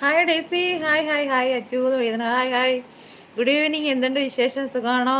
Hi Daisy hi hi hi Achu. എന്ന് hi hi good evening എന്തുണ്ട് വിശേഷം? സുഖമാണോ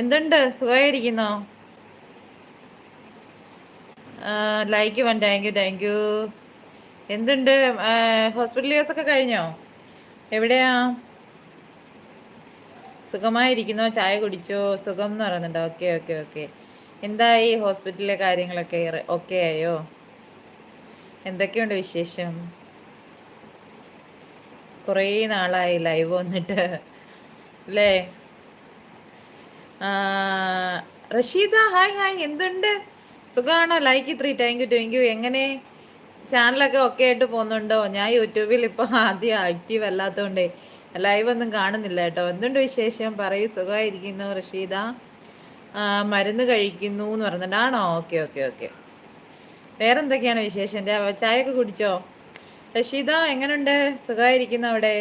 എന്തുണ്ട്? സുഖമായിരിക്കുന്നോ like one thank you thank you എന്തുണ്ട്? ഹോസ്പിറ്റൽ യൂസ് ഒക്കെ കഴിഞ്ഞോ? എവിടെയാ? സുഖമായിരിക്കുന്നോ? ചായ കുടിച്ചോ? സുഖം എന്ന് പറയുന്നുണ്ടോ. ഓക്കെ ഓക്കെ ഓക്കെ എന്തായി? ഹോസ്പിറ്റലിലെ കാര്യങ്ങളൊക്കെ ഓക്കെ ആയോ? എന്തൊക്കെയുണ്ട് വിശേഷം? കുറേ നാളായി ലൈവ് വന്നിട്ട്. അല്ലേ റഷീദ ഹായ് ഹായ് എന്തുണ്ട്? സുഖമാണോ like three thank you thank you എങ്ങനെ? ചാനലൊക്കെ ഒക്കെ ആയിട്ട് പോകുന്നുണ്ടോ? ഞാൻ യൂട്യൂബിൽ ഇപ്പോൾ ആദ്യം ആക്റ്റീവ് അല്ലാത്തതുകൊണ്ടേ ലൈവ് ഒന്നും കാണുന്നില്ല കേട്ടോ. എന്തുണ്ട് വിശേഷം? പറയൂ സുഖമായിരിക്കുന്നു റഷീദ? മരുന്ന് കഴിക്കുന്നു എന്ന് പറഞ്ഞിട്ടാണോ ഓക്കെ ഓക്കെ ഓക്കെ വേറെന്തൊക്കെയാണ് വിശേഷം? ചായയൊക്കെ കുടിച്ചോ? റഷീദ എങ്ങനുണ്ട്? സുഖമായിരിക്കുന്നു അവിടെ?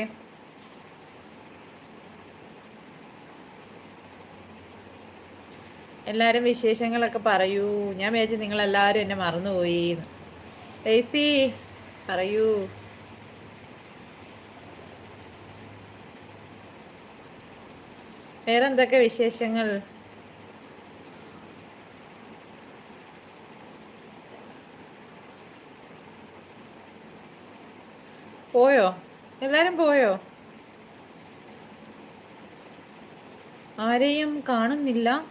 എല്ലാവരും വിശേഷങ്ങളൊക്കെ പറയൂ. ഞാൻ വിചാരിച്ചു നിങ്ങൾ എല്ലാവരും എന്നെ മറന്നുപോയി ഏസി പറയൂ. വേറെന്തൊക്കെ വിശേഷങ്ങൾ? പോയോ? എല്ലാരും പോയോ? ആരെയും കാണുന്നില്ല.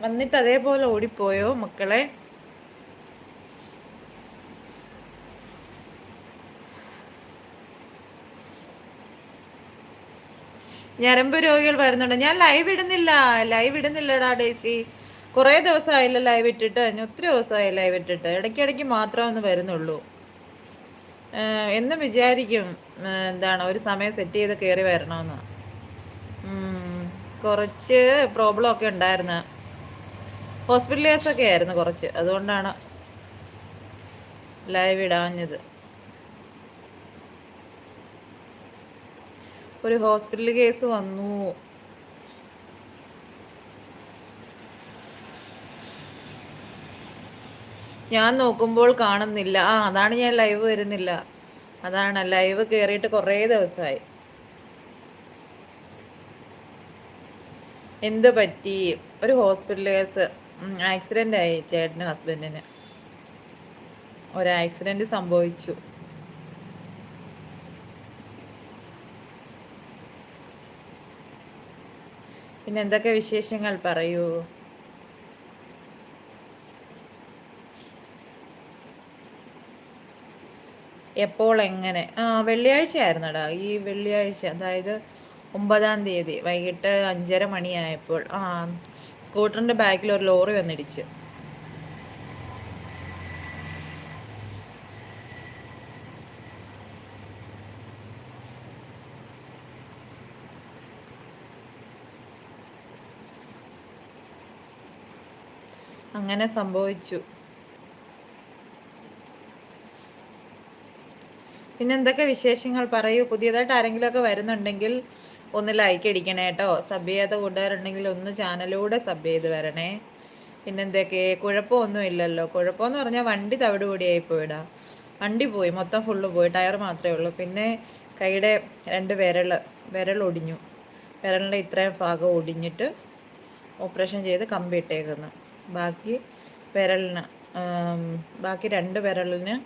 വന്നിട്ട് അതേപോലെ ഓടിപ്പോയോ മക്കളെ? ഞരമ്പ് രോഗികൾ വരുന്നുണ്ട്. ഞാൻ ലൈവ് ഇടുന്നില്ല. ലൈവ് ഇടുന്നില്ലടാ ഡേസി. കുറേ ദിവസമായില്ല ലൈവ് ഇട്ടിട്ട്. ഒത്തിരി ദിവസമായി ലൈവ് ഇട്ടിട്ട്. ഇടയ്ക്കിടയ്ക്ക് മാത്രമേ ഒന്ന് വരുന്നുള്ളൂ. എന്നും വിചാരിക്കും എന്താണ് ഒരു സമയം സെറ്റ് ചെയ്ത് കയറി വരണമെന്ന്. കുറച്ച് പ്രോബ്ലം ഒക്കെ ഉണ്ടായിരുന്നു. ഹോസ്പിറ്റൽ കേസൊക്കെ ആയിരുന്നു കുറച്ച്. അതുകൊണ്ടാണ് ലൈവ് ഇടാഞ്ഞത്. ഒരു ഹോസ്പിറ്റൽ കേസ് വന്നു. ഞാൻ നോക്കുമ്പോൾ കാണുന്നില്ല. ആ അതാണ് ഞാൻ ലൈവ് വരുന്നില്ല. അതാണ് ലൈവ് കയറിയിട്ട് കുറേ ദിവസമായി. എന്ത് പറ്റി? ഒരു ഹോസ്പിറ്റൽ കേസ് ആക്സിഡന്റ് ആയി ചേട്ടന് ഹസ്ബൻഡിന് ഒരു ആക്സിഡന്റ് സംഭവിച്ചു. പിന്നെ എന്തൊക്കെ വിശേഷങ്ങൾ പറയൂ? എപ്പോൾ എങ്ങനെ ആ വെള്ളിയാഴ്ച ആയിരുന്നടാ ഈ വെള്ളിയാഴ്ച അതായത് ഒമ്പതാം തീയതി വൈകിട്ട് അഞ്ചര മണിയായപ്പോൾ ആ സ്കൂട്ടറിന്റെ ബാക്കിൽ ഒരു ലോറി വന്നിടിച്ച്. അങ്ങനെ സംഭവിച്ചു. പിന്നെ എന്തൊക്കെ വിശേഷങ്ങൾ? പറയൂ. പുതിയതായിട്ട് ആരെങ്കിലും ഒക്കെ വരുന്നുണ്ടെങ്കിൽ ഒന്ന് ലൈക്ക് അടിക്കണേ കേട്ടോ സബ് ചെയ്യാത്ത കൂട്ടുകാരുണ്ടെങ്കിൽ ഒന്ന് ചാനലിലൂടെ സബ് ചെയ്ത് വരണേ. പിന്നെ എന്തൊക്കെ? കുഴപ്പമൊന്നും ഇല്ലല്ലോ. കുഴപ്പമെന്ന് പറഞ്ഞാൽ വണ്ടി തവിട് കൂടിയായി പോയിടാ. വണ്ടി പോയി. മൊത്തം ഫുള്ള് പോയി. ടയർ മാത്രമേ ഉള്ളൂ. പിന്നെ കൈയുടെ രണ്ട് വിരൽ വിരൽ ഒടിഞ്ഞു. വിരലിന്റെ ഇത്രയും ഭാഗം ഒടിഞ്ഞിട്ട് ഓപ്പറേഷൻ ചെയ്ത് കമ്പിട്ടേക്കുന്നു ബാക്കി വിരലിന് ബാക്കി രണ്ട് വിരലിന്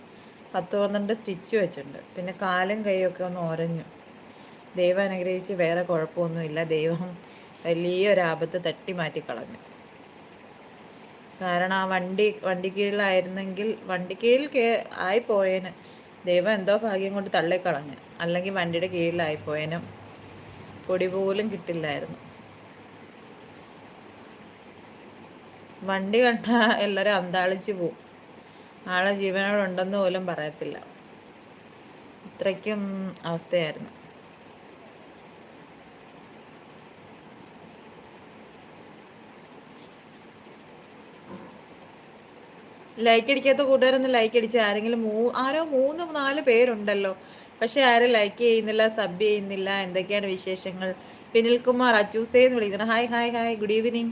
പത്ത് പന്ത്രണ്ട് സ്റ്റിച്ച് വെച്ചിട്ടുണ്ട്. പിന്നെ കാലും കൈയൊക്കെ ഒന്ന് ഒരഞ്ഞു. ദൈവം അനുഗ്രഹിച്ച് വേറെ കുഴപ്പമൊന്നുമില്ല. ദൈവം വലിയൊരു ആപത്ത് തട്ടി മാറ്റിക്കളഞ്ഞു. കാരണം ആ വണ്ടി വണ്ടി കീഴിലായിരുന്നെങ്കിൽ വണ്ടി കീഴിൽ കേ ആയിപ്പോയേന്. ദൈവം എന്തോ ഭാഗ്യം കൊണ്ട് തള്ളിക്കളഞ്ഞു. അല്ലെങ്കിൽ വണ്ടിയുടെ കീഴിലായിപ്പോയേനും. പൊടി പോലും കിട്ടില്ലായിരുന്നു. വണ്ടി കണ്ട എല്ലാവരും അന്താളിച്ച് പോവും. ആളെ ജീവനോടുണ്ടെന്ന് പോലും പറയത്തില്ല. ഇത്രയ്ക്കും അവസ്ഥയായിരുന്നു. ലൈക്ക് അടിക്കാത്ത കൂട്ടുകാരൊന്നും ലൈക്ക് അടിച്ച് ആരെങ്കിലും മൂ ആരോ മൂന്ന് നാല് പേരുണ്ടല്ലോ. പക്ഷെ ആരും ലൈക്ക് ചെയ്യുന്നില്ല സബ് ചെയ്യുന്നില്ല. എന്തൊക്കെയാണ് വിശേഷങ്ങൾ? വിനിൽകുമാർ അച്ചൂസേ എന്ന് വിളിക്കുന്നത് hi hi hi. Good evening.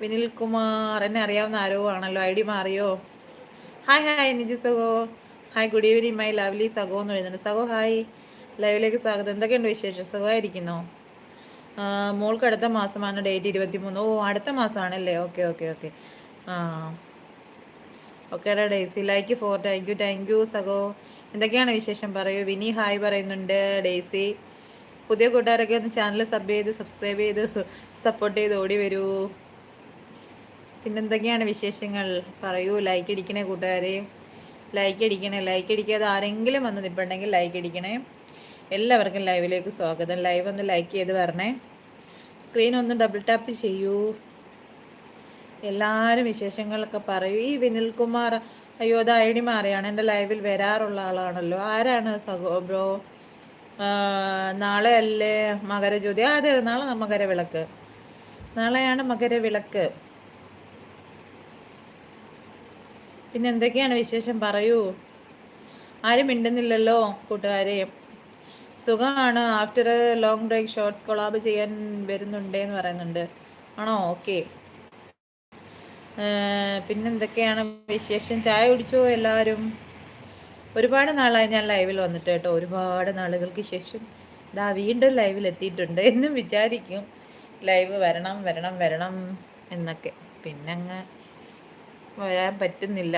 Vinilkumar എന്നെ അറിയാവുന്ന ആരോ ആണല്ലോ. ഐ ഡി മാറിയോ? Hi hi Niji സഹോ hi good evening my lovely സഗോ എന്ന് എഴുതുന്നുണ്ട് സഗോ ഹായ് ലൈവിലേക്ക് സ്വാഗതം. എന്തൊക്കെയുണ്ട് വിശേഷം? സുഖമായിരിക്കുന്നു? മോൾക്ക് അടുത്ത മാസമാണ് ഡേറ്റ് ഇരുപത്തി മൂന്ന് ഓ അടുത്ത മാസമാണല്ലേ? ഓക്കെ ഓക്കെ ഓക്കെ ആ. Okay Daisy like four thank you thank you സഗോ എന്തൊക്കെയാണ് വിശേഷം? പറയൂ. വിനി ഹായ് പറയുന്നുണ്ട് ഡേസി പുതിയ കൂട്ടുകാരൊക്കെ ഒന്ന് ചാനൽ സബ് ചെയ്ത് സബ്സ്ക്രൈബ് ചെയ്ത് സപ്പോർട്ട് ചെയ്ത് ഓടി വരൂ. പിന്നെന്തൊക്കെയാണ് വിശേഷങ്ങൾ? പറയൂ. ലൈക്ക് അടിക്കണേ കൂട്ടുകാരെ ലൈക്ക് അടിക്കണേ. ലൈക്ക് അടിക്കാതെ ആരെങ്കിലും വന്ന് നിൽപ്പുണ്ടെങ്കിൽ ലൈക്ക് അടിക്കണേ. എല്ലാവർക്കും ലൈവിലേക്ക് സ്വാഗതം. ലൈവ് ഒന്ന് ലൈക്ക് ചെയ്ത് വരണേ. സ്ക്രീൻ ഒന്ന് ഡബിൾ ടാപ്പ് ചെയ്യൂ. എല്ലാവരും വിശേഷങ്ങളൊക്കെ പറയൂ. ഈ വിനിൽകുമാർ അയ്യോ അത് ഐ ഡി മാറിയാണ്. എന്റെ ലൈവിൽ വരാറുള്ള ആളാണല്ലോ. ആരാണ് സഹോ ബ്രോ നാളെ അല്ലേ മകരജ്യോതി? അതെ നാളെ മകരവിളക്ക്. നാളെയാണ് മകരവിളക്ക്. പിന്നെ എന്തൊക്കെയാണ് വിശേഷം? പറയൂ. ആരും മിണ്ടുന്നില്ലല്ലോ കൂട്ടുകാരെ. സുഖമാണ്. After long break shorts collab ചെയ്യാൻ വരുന്നുണ്ട് എന്ന് പറയുന്നുണ്ട്. ആണോ? ഓക്കെ പിന്നെന്തൊക്കെയാണ് വിശേഷം? ചായ കുടിച്ചോ എല്ലാവരും? ഒരുപാട് നാളായി ഞാൻ ലൈവിൽ വന്നിട്ട് കേട്ടോ. ഒരുപാട് നാളുകൾക്ക് ശേഷം ഇതാ വീണ്ടും ലൈവിൽ എത്തിയിട്ടുണ്ട്. എന്നും വിചാരിക്കും ലൈവ് വരണം വരണം വരണം എന്നൊക്കെ. പിന്നെ അങ്ങ് വരാൻ പറ്റുന്നില്ല.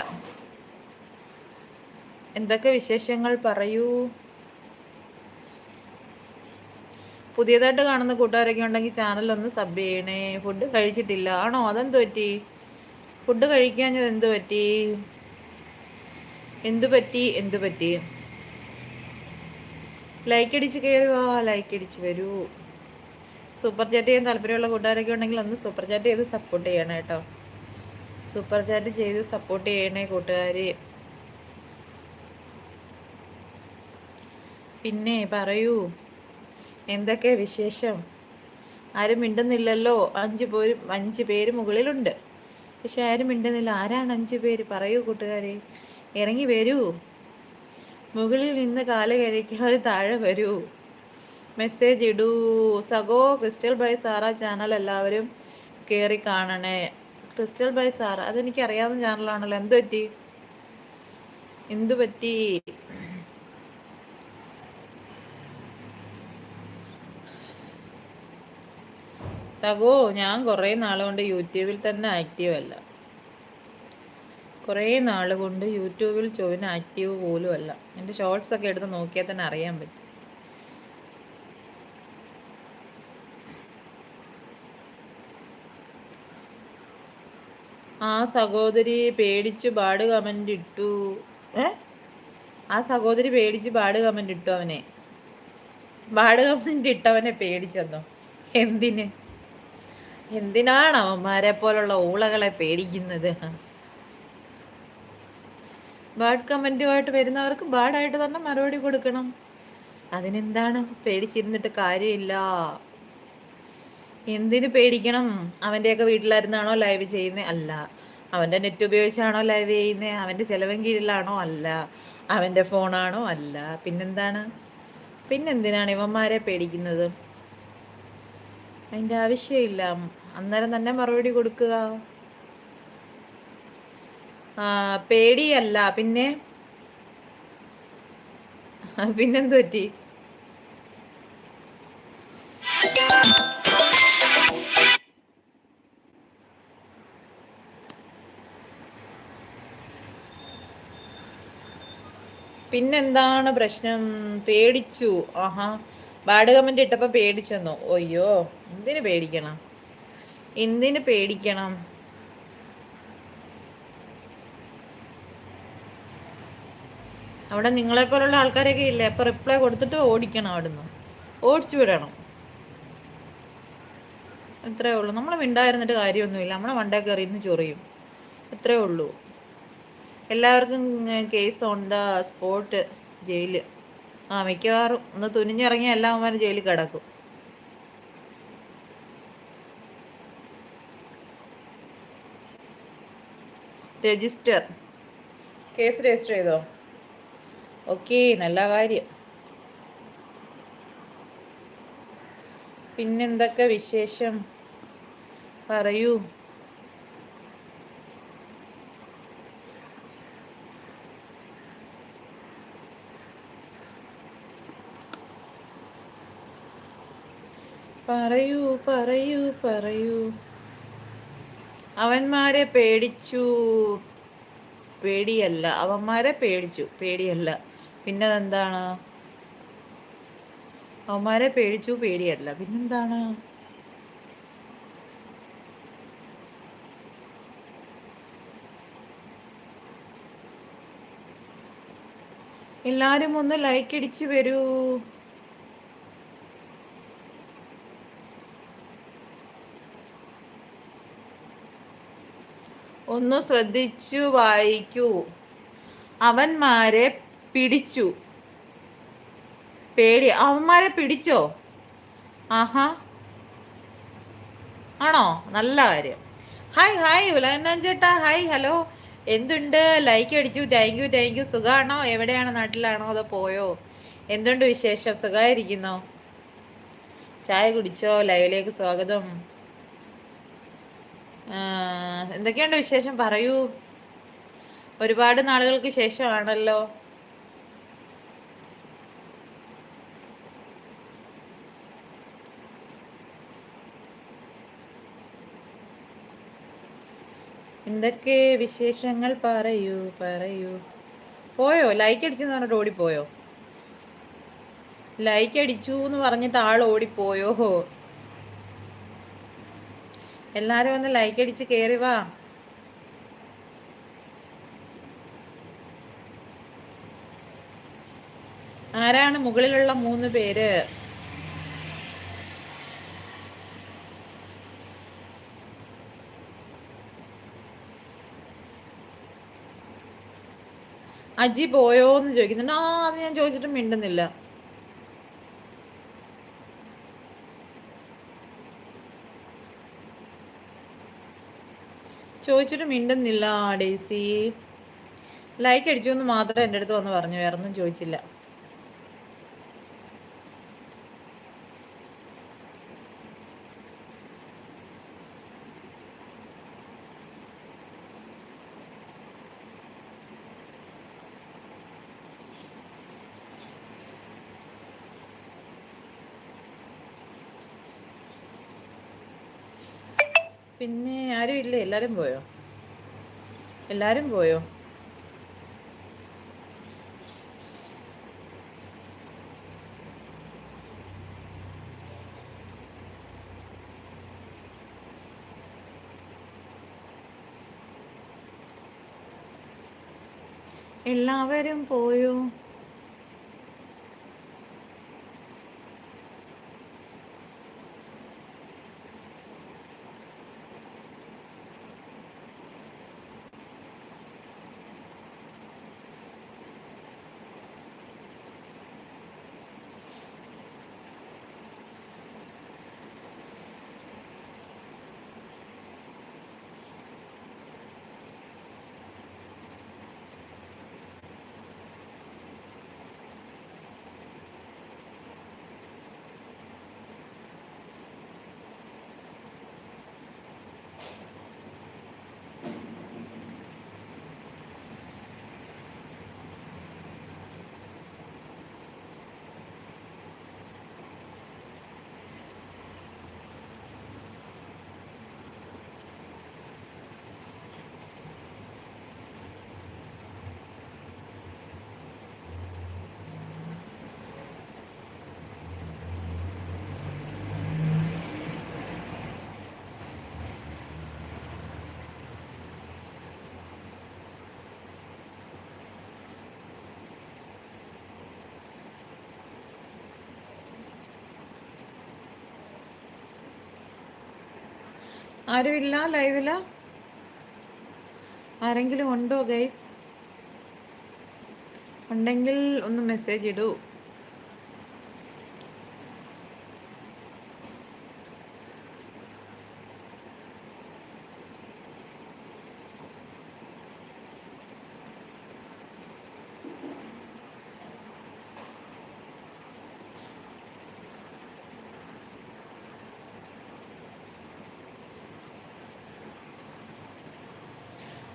എന്തൊക്കെ വിശേഷങ്ങൾ പറയൂ? പുതിയതായിട്ട് കാണുന്ന കൂട്ടുകാരൊക്കെ ഉണ്ടെങ്കിൽ ചാനലൊന്ന് സബ് ചെയ്യണേ. ഫുഡ് കഴിച്ചിട്ടില്ല. ആണോ? അതെന്ത് പറ്റി? ഫുഡ് കഴിക്കാഞ്ഞത് എന്ത് പറ്റി? എന്തു പറ്റി? എന്തു പറ്റി? ലൈക്ക് അടിച്ച് കയറി വാ. ലൈക്ക് അടിച്ച് വരൂ. സൂപ്പർ ചാറ്റ് ചെയ്യാൻ താല്പര്യമുള്ള കൂട്ടുകാരൊക്കെ ഉണ്ടെങ്കിൽ ഒന്ന് സൂപ്പർ ചാറ്റ് ചെയ്ത് സപ്പോർട്ട് ചെയ്യണം കേട്ടോ സൂപ്പർ ചാറ്റ് ചെയ്ത് സപ്പോർട്ട് ചെയ്യണേ കൂട്ടുകാർ പിന്നെ പറയൂ എന്തൊക്കെ വിശേഷം? ആരും മിണ്ടുന്നില്ലല്ലോ. അഞ്ച് പേര് അഞ്ച് പേര് മുകളിലുണ്ട്. പക്ഷെ ആരും മിണ്ടുന്നില്ല. ആരാണ് അഞ്ച് പേര്? പറയൂ കൂട്ടുകാരെ. ഇറങ്ങി വരൂ. മുകളിൽ നിന്ന് കാൽ കഴിക്കാതെ താഴെ വരൂ. മെസ്സേജ് ഇടൂ. സഗോ ക്രിസ്റ്റൽ ബൈ സാറ ചാനൽ എല്ലാവരും കയറി കാണണേ. ക്രിസ്റ്റൽ ബൈ സാർ അതെനിക്ക് അറിയാവുന്ന ചാനലാണല്ലോ. എന്ത് പറ്റി? എന്തു പറ്റി? സഗോ ഞാൻ കുറേ നാളുകൊണ്ട് യൂട്യൂബിൽ തന്നെ ആക്റ്റീവ് അല്ല. കുറേ നാൾ കൊണ്ട് യൂട്യൂബിൽ ചോദിന് ആക്റ്റീവ് പോലും അല്ല. എന്റെ ഷോർട്സ് ഒക്കെ എടുത്ത് നോക്കിയാൽ തന്നെ അറിയാൻ പറ്റും. ആ സഹോദരി പേടിച്ച് പാട് കമന്റ് ഇട്ടു. ഏ? ആ സഹോദരി പേടിച്ച് പാട് കമന്റ് ഇട്ടു അവനെ. പാട് കമന്റ് ഇട്ടവനെ പേടിച്ചെന്നോ എന്തിന്? എന്തിനാണ് അവന്മാരെ പോലുള്ള ഊളകളെ പേടിക്കുന്നത്? ബാഡ് കമന്റുമായിട്ട് വരുന്നവർക്ക് ബാഡായിട്ട് തന്നെ മറുപടി കൊടുക്കണം. അതിനെന്താണ്? പേടിച്ചിരുന്നിട്ട് കാര്യമില്ല. എന്തിനു പേടിക്കണം? അവന്റെയൊക്കെ വീട്ടിലായിരുന്നാണോ ലൈവ് ചെയ്യുന്നത് അല്ല. അവന്റെ നെറ്റ് ഉപയോഗിച്ചാണോ ലൈവ് ചെയ്യുന്നത് അവന്റെ ചിലവൻ കീഴിലാണോ? അല്ല. അവന്റെ ഫോണാണോ? അല്ല. പിന്നെന്താണ്? പിന്നെന്തിനാണ് ഇവന്മാരെ പേടിക്കുന്നത്? അതിന്റെ ആവശ്യമില്ല. അന്നേരം തന്നെ മറുപടി കൊടുക്കുക. പേടിയല്ല. പിന്നെ? പിന്നെന്തു പറ്റി പിന്നെന്താണ് പ്രശ്നം? പേടിച്ചു. ആഹാ. ബാഡ് കമന്റ് ഇട്ടപ്പോൾ പേടിച്ചെന്നു. അയ്യോ എന്തിനു പേടിക്കണം? എന്തിനു പേടിക്കണം? അവിടെ നിങ്ങളെപ്പോലുള്ള ആൾക്കാരൊക്കെ ഇല്ലേ? അപ്പൊ റിപ്ലൈ കൊടുത്തിട്ട് ഓടിക്കണം അവിടുന്ന്. ഓടിച്ചു വിടണം. അത്രേ ഉള്ളൂ. നമ്മൾ മിണ്ടായിരുന്നിട്ട് കാര്യമൊന്നുമില്ല. നമ്മളെ വണ്ടേ കയറി ഇന്ന് ചൊറിയും. അത്രേ ഉള്ളൂ. എല്ലാവർക്കും case on the spot jail ആ മിക്കവാറും ഒന്ന് തുനിഞ്ഞിറങ്ങിയ എല്ലാവന്മാരും ജയിലിൽ കിടക്കും. രജിസ്റ്റർ. കേസ് രജിസ്റ്റർ ചെയ്തോ? ഓക്കെ നല്ല കാര്യം. പിന്നെന്തൊക്കെ വിശേഷം? പറയൂ. പറയൂ പറയൂ പറയൂ. അവന്മാരെ പേടിച്ചു. പേടിയല്ല അവന്മാരെ പേടിച്ചു. പേടിയല്ല. പിന്നതെന്താണ്? അവന്മാരെ പേടിച്ചു പേടിയല്ല. പിന്നെന്താണ്? എല്ലാരും ഒന്ന് ലൈക്ക് അടിച്ചു വരൂ. ഒന്ന് ശ്രദ്ധിച്ചു വായിക്കൂ. അവന്മാരെ പിടിച്ചു. പേടി. അവന്മാരെ പിടിച്ചോ? ആഹാ. ആണോ? നല്ല കാര്യം. ഹായ് ഹായ് ഉലകന്നാൻ ചേട്ടാ. ഹായ് ഹലോ എന്തുണ്ട്? ലൈക്ക് അടിച്ചു. താങ്ക് യു താങ്ക് യു സുഖമാണോ എവിടെയാണ്? നാട്ടിലാണോ? അതോ പോയോ? എന്തുണ്ട് വിശേഷം? സുഖമായിരിക്കുന്നോ? ചായ കുടിച്ചോ? ലൈവിലേക്ക് സ്വാഗതം. എന്തൊക്കെയുണ്ട് വിശേഷം? പറയൂ. ഒരുപാട് നാളുകൾക്ക് ശേഷമാണല്ലോ. എന്തൊക്കെ വിശേഷങ്ങൾ? പറയൂ പറയൂ. പോയോ? ലൈക്ക് അടിച്ചെന്ന് പറഞ്ഞിട്ട് ഓടിപ്പോയോ? ലൈക്ക് അടിച്ചു എന്ന് പറഞ്ഞിട്ട് ആൾ ഓടിപ്പോയോ? എല്ലാരും ഒന്ന് ലൈക്ക് അടിച്ച് കയറി വാ. ആരാണ് മുകളിലുള്ള മൂന്ന് പേര്? അജി പോയോ എന്ന് ചോദിക്കുന്നുണ്ട്. ആ അത് ഞാൻ ചോദിച്ചിട്ട് മിണ്ടുന്നില്ല. ചോദിച്ചിട്ട് മിണ്ടുന്നില്ല ഡേസി. ലൈക്ക് അടിച്ചു എന്ന് മാത്രം എന്റെ അടുത്ത് വന്ന് പറഞ്ഞു വേറൊന്നും ചോദിച്ചില്ല. പിന്നെ ആരും ഇല്ല? എല്ലാരും പോയോ? എല്ലാരും പോയോ? എല്ലാവരും പോയോ? ആരുമില്ല ലൈവില ആരെങ്കിലും ഉണ്ടോ ഗൈസ് ഉണ്ടെങ്കിൽ ഒന്ന് മെസ്സേജ് ഇടൂ.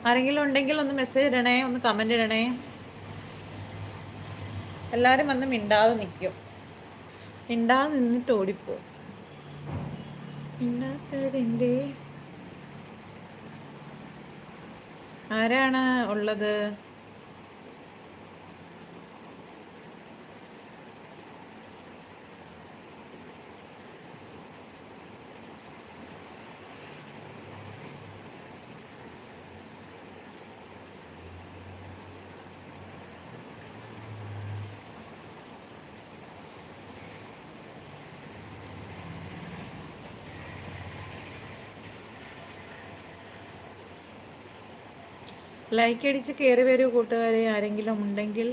ആരെങ്കിലും ഉണ്ടെങ്കിൽ ഒന്ന് മെസ്സേജ് ഇടണേ ഒന്ന് കമന്റ് ഇടണേ. എല്ലാവരും വന്ന് മിണ്ടാതെ നിൽക്കും മിണ്ടാതെ നിന്നിട്ട് ഓടിപ്പോ മിണ്ടാത്തതിന്റെ ആരാണ് ഉള്ളത്? ലൈക്ക് അടിച്ച് കയറി വരൂ കൂട്ടുകാരെ ആരെങ്കിലും ഉണ്ടെങ്കിൽ